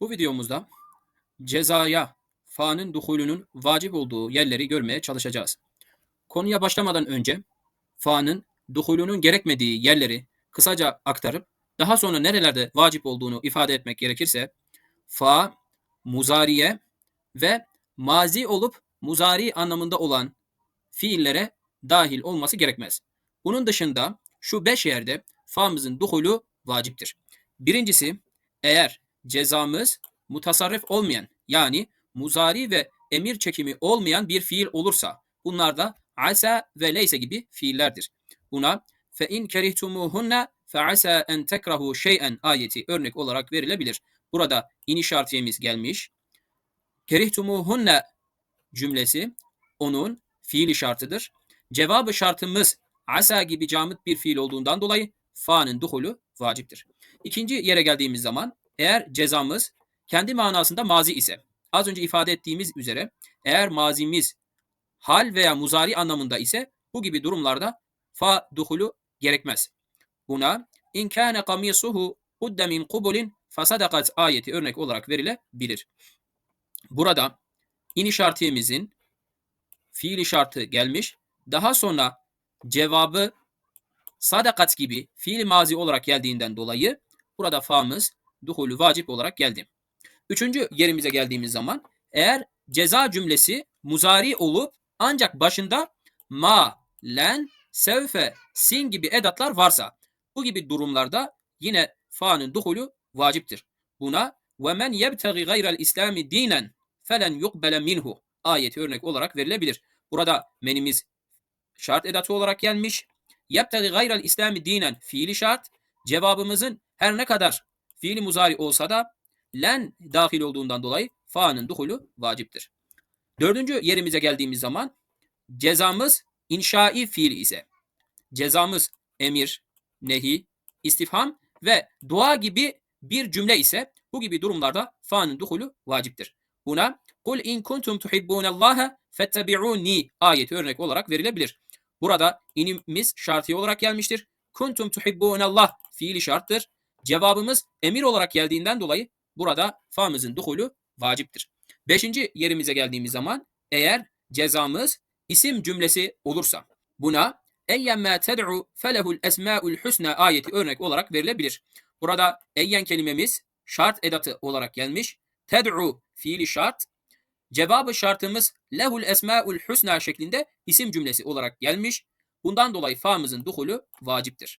Bu videomuzda cezaya fa'nın duhulünün vacip olduğu yerleri görmeye çalışacağız. Konuya başlamadan önce fa'nın duhulünün gerekmediği yerleri kısaca aktarıp daha sonra nerelerde vacip olduğunu ifade etmek gerekirse fa, muzariye ve mazi olup muzari anlamında olan fiillere dahil olması gerekmez. Bunun dışında şu beş yerde fa'mızın duhulu vaciptir. Birincisi eğer cezamız mutasarrif olmayan yani muzari ve emir çekimi olmayan bir fiil olursa bunlar da asa ve leyse gibi fiillerdir. Buna fe in kerihtumuhunna fe asa en tekrahu şey'en ayeti örnek olarak verilebilir. Burada in işaretiyemiz gelmiş. Kerihtumuhunna cümlesi onun fiil şartıdır. Cevabı şartımız asa gibi camit bir fiil olduğundan dolayı fa'nın duhulu vaciptir. İkinci yere geldiğimiz zaman eğer cezamız kendi manasında mazi ise az önce ifade ettiğimiz üzere eğer mazimiz hal veya muzari anlamında ise bu gibi durumlarda fa duhulu gerekmez. Buna in kana qamisuhu udda min qubulin fasadakat ayeti örnek olarak verilebilir. Burada in işaretimizin fiil şartı gelmiş. Daha sonra cevabı sadakat gibi fiil mazi olarak geldiğinden dolayı burada fa'mız duhulü vacip olarak geldi. Üçüncü yerimize geldiğimiz zaman eğer ceza cümlesi muzari olup ancak başında ma, len, sevfe, sin gibi edatlar varsa bu gibi durumlarda yine fa'nın duhulü vaciptir. Buna ve men yebtagi gayrel islami dinen felen yukbele minhu ayeti örnek olarak verilebilir. Burada menimiz şart edatı olarak gelmiş. Yebtagi gayrel islami dinen fiili şart. Cevabımızın her ne kadar fiili muzari olsa da len dahil olduğundan dolayı fa'nın duhulu vaciptir. Dördüncü yerimize geldiğimiz zaman cezamız inşai fiil ise cezamız emir, nehi, istifham ve dua gibi bir cümle ise bu gibi durumlarda fa'nın duhulu vaciptir. Buna kul in kuntum tuhibbunallaha fettabi'uni ayeti örnek olarak verilebilir. Burada inimiz şartı olarak gelmiştir. Kuntum tuhibbunallah fiili şarttır. Cevabımız emir olarak geldiğinden dolayı burada fa'mızın duhulu vaciptir. Beşinci yerimize geldiğimiz zaman eğer cezamız isim cümlesi olursa buna eyyemme ted'u felehul esma'ul husna ayeti örnek olarak verilebilir. Burada eyyen kelimemiz şart edatı olarak gelmiş. Ted'u fiili şart. Cevabı şartımız lehul esma'ul husna şeklinde isim cümlesi olarak gelmiş. Bundan dolayı fa'mızın duhulu vaciptir.